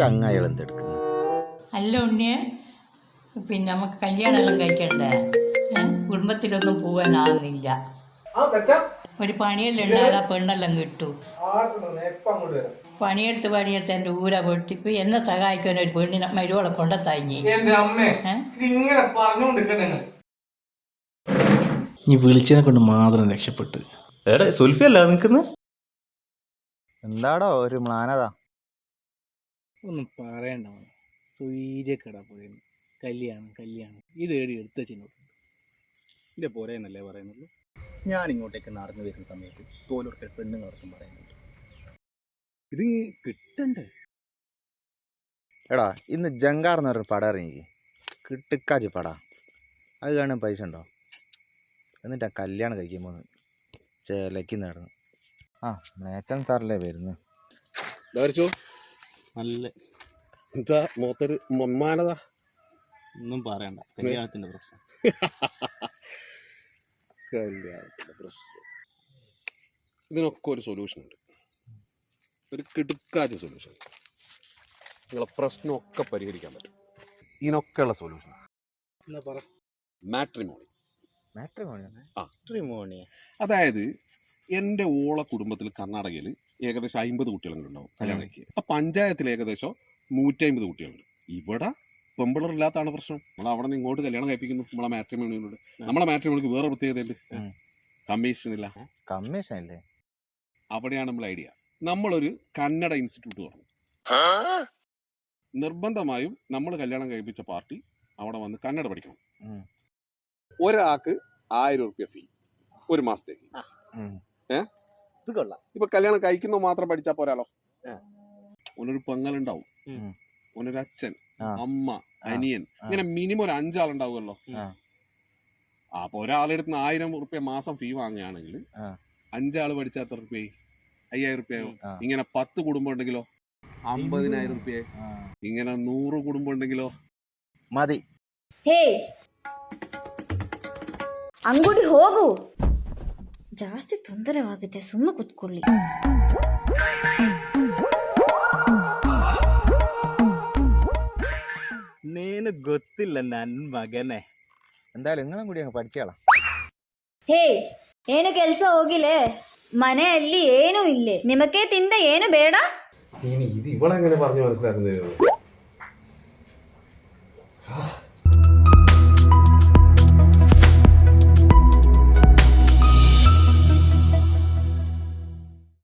ചങ്ങായികൾ എന്തെടുക്കുന്നു അല്ല ഉണ്ണിയെ പിന്നെ നമുക്ക് കല്യാണമെല്ലാം കഴിക്കണ്ടേ? കുടുംബത്തിലൊന്നും പോവാനാകുന്നില്ല ആ വെച്ചാ ഒരു പണിയെല്ലാം ഉണ്ടായാൽ ആ പെണ്ണെല്ലാം കിട്ടൂ. പണിയെടുത്ത് പണിയെടുത്ത് എന്റെ ഊര പൊട്ടിപ്പ് എന്നെ സഹായിക്കാൻ ഒരു പെണ്ണിനെ മരുവളെ കൊണ്ടത്തായി നീ വിളിച്ചതിനെ കൊണ്ട് മാത്രം രക്ഷപ്പെട്ട്. എടാ സുൽഫി അല്ല നിൽക്കുന്നത് എന്താടോ ഒരു മ്ലാനത? ഒന്നും പറയണ്ട മോനെ. കട പോയിരുന്നു കല്യാണം കല്യാണം. ഇത് ഏടി എടുത്ത ചിന്നോട്ട് പോരെ എന്നല്ലേ പറയുന്നുള്ളൂ ഞാൻ ഇങ്ങോട്ടേക്ക് നടന്നു വരുന്ന സമയത്ത് തോലൊക്കെ പെണ്ണുങ്ങളർക്കും പറയുന്നുണ്ട്. ഇത് കിട്ടണ്ടേ? എടാ ഇന്ന് ജങ്കാർ എന്ന് പറഞ്ഞ പടം ഇറങ്ങി. കിട്ടുക്കാച്ചി പടാ. അത് കാണാൻ പൈസ ഉണ്ടോ? എന്നിട്ട് ആ കല്യാണം കഴിക്കുമ്പോൾ ചേലയ്ക്ക് നടന്നു. ആ മേച്ചൻ സാറല്ലേ വരുന്നു. ധരിച്ചു നല്ല എന്താ മുഖത്തൊരു മമ്മാനത? ഒന്നും പറയണ്ട. കല്യാണത്തിന്റെ പ്രശ്നം. കല്യാണത്തിന്റെ പ്രശ്നം. ഇതിനൊക്കെ ഒരു സൊല്യൂഷൻ ഉണ്ട്. ഒരു കിടുക്കാച്ച സൊല്യൂഷൻ നിങ്ങളെ പ്രശ്നമൊക്കെ പരിഹരിക്കാൻ പറ്റും. ഇതിനൊക്കെയുള്ള സൊല്യൂഷൻ എന്നാ പറ. മാട്രിമോണി മാട്രിമോണി അതായത് എന്റെ ഓള കുടുംബത്തിൽ കർണാടകയിൽ ഏകദേശം അമ്പത് കുട്ടികളുണ്ടാവും കല്യാണയ്ക്ക്. അപ്പൊ പഞ്ചായത്തിൽ ഏകദേശം നൂറ്റി അമ്പത് കുട്ടികളുണ്ട്. ഇവിടെ പെമ്പിളറില്ലാത്താണ് പ്രശ്നം. നമ്മൾ അവിടെ നിന്ന് ഇങ്ങോട്ട് കല്യാണം കഴിപ്പിക്കുന്നു. നമ്മളെ മാട്രിമോണിയോട് നമ്മളെ മാട്രിമോണിക്ക് വേറെ പ്രത്യേകതയുണ്ട്. കമ്മീഷൻ ഇല്ല. കമ്മീഷൻ ഇല്ലേ? അവിടെയാണ് നമ്മൾ ഐഡിയ നമ്മളൊരു കന്നഡ ഇൻസ്റ്റിറ്റ്യൂട്ട് തുറന്നു നിർബന്ധമായും നമ്മൾ കല്യാണം കഴിപ്പിച്ച പാർട്ടി അവിടെ വന്ന് കന്നഡ പഠിക്കണം. ഒരാൾക്ക് ആയിരം റുപ്യ ഫീ ഒരു മാസത്തേക്ക്. ഉം. അത് കൊള്ളാം. ഇപ്പൊ കല്യാണം കഴിക്കുന്ന മാത്രം പഠിച്ചാ പോരാലോ? ഓനൊരു പെങ്ങളുണ്ടാവും. ഓനൊരു അച്ഛൻ അമ്മ അനിയൻ ഇങ്ങനെ മിനിമം ഒരു അഞ്ചാളുണ്ടാവുമല്ലോ. അപ്പൊ ഒരാളെടുത്ത് ആയിരം റുപ്യ മാസം ഫീ വാങ്ങുകയാണെങ്കിൽ അഞ്ചാൾ പഠിച്ചാൽ എത്ര റുപ്യ അയ്യായിരം റുപ്യയോ ഇങ്ങനെ പത്ത് കുടുംബം ഉണ്ടെങ്കിലോ? അമ്പതിനായിരം റുപ്യ ഇങ്ങനെ നൂറ് കുടുംബം ഉണ്ടെങ്കിലോ? മതി. ഹേ. അങ്ങോട്ട് ಹೋಗು ಜಾಸ್ತಿ ತೊಂದರೆವಾಗುತ್ತೆ ಸುಮ್ಮನೆ ಕುತ್ಕೊಳ್ಳಿ నేను ಗೊತ್ತಿಲ್ಲ ನನ್ನ ಮಗನೇ എന്തായാലും നിങ്ങളും കൂടി അങ്ങ് പഠിച്ചോളാം ಹೇ ಏನು ಕೆಲಸ ಹೋಗಿಲೆ ಮನೆಯಲ್ಲಿ ಏನು ಇಲ್ಲೇ ನಿಮಕ್ಕೆ ತಿಂದ ಏನು ಬೇಡ ഇനി ഇത് ഇവളെങ്ങനെ പറഞ്ഞു മനസ്സിലാക്കുന്നത്